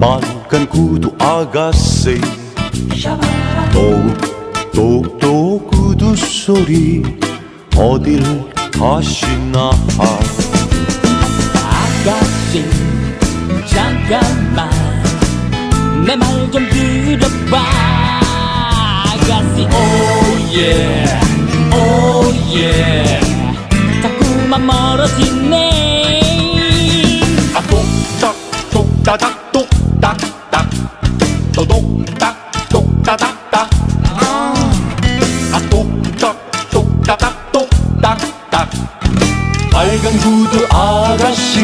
빨간 구두 아가씨. 똑똑똑 구두 소리 어딜 가시나 아가씨 잠깐만. 내 말 좀 들어봐. 아가씨 오예 오예 자꾸만 멀어지 따닥 똑딱 딱 또 똑딱 똑따닥 딱 아 똑딱 똑따닥 똑딱 딱 빨간 구두 아가씨.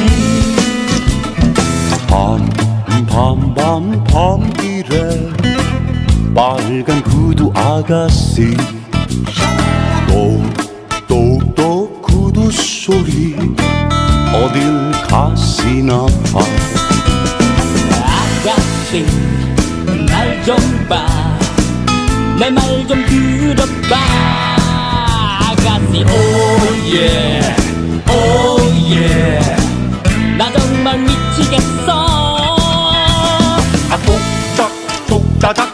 밤밤밤 밤길에 빨간 구두 아가씨. 똑 아가씨 날좀 봐 내 말 좀 들어봐 아가씨 오예 오예 나 정말 미치겠어 아 똑딱 똑따닥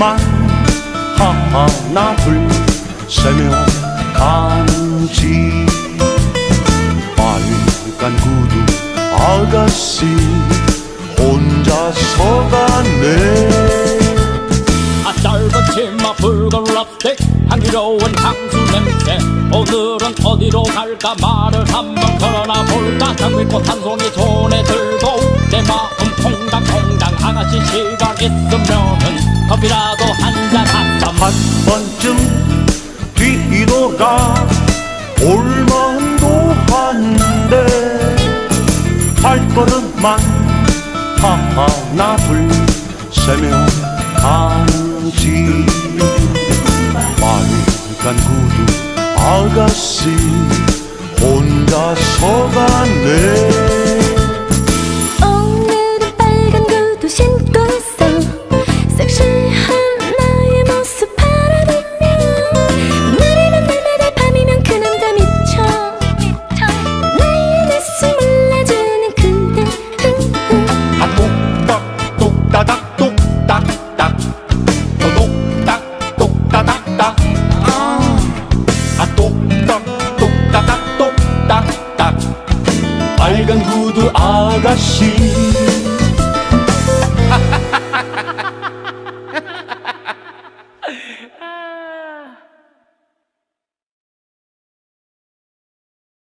발걸음만 하나 둘 세며 간지. 빨간 구두 아가씨 혼자서 가네. 아 짧은 치마 붉은 럽스틱 향기로운 향수 냄새. 오늘은 어디로 갈까 말을 한번 걸어나 볼까. 장미꽃 한 송이 손에 퐁당퐁당 아가씨 시간 있으면은 커피라도 한잔 하자. 한 번쯤 뒤돌아 볼만도 한데 발걸음만 하나 둘 세며 간지. 빨간 구두 아가씨 혼자서 가네 구두 아가씨.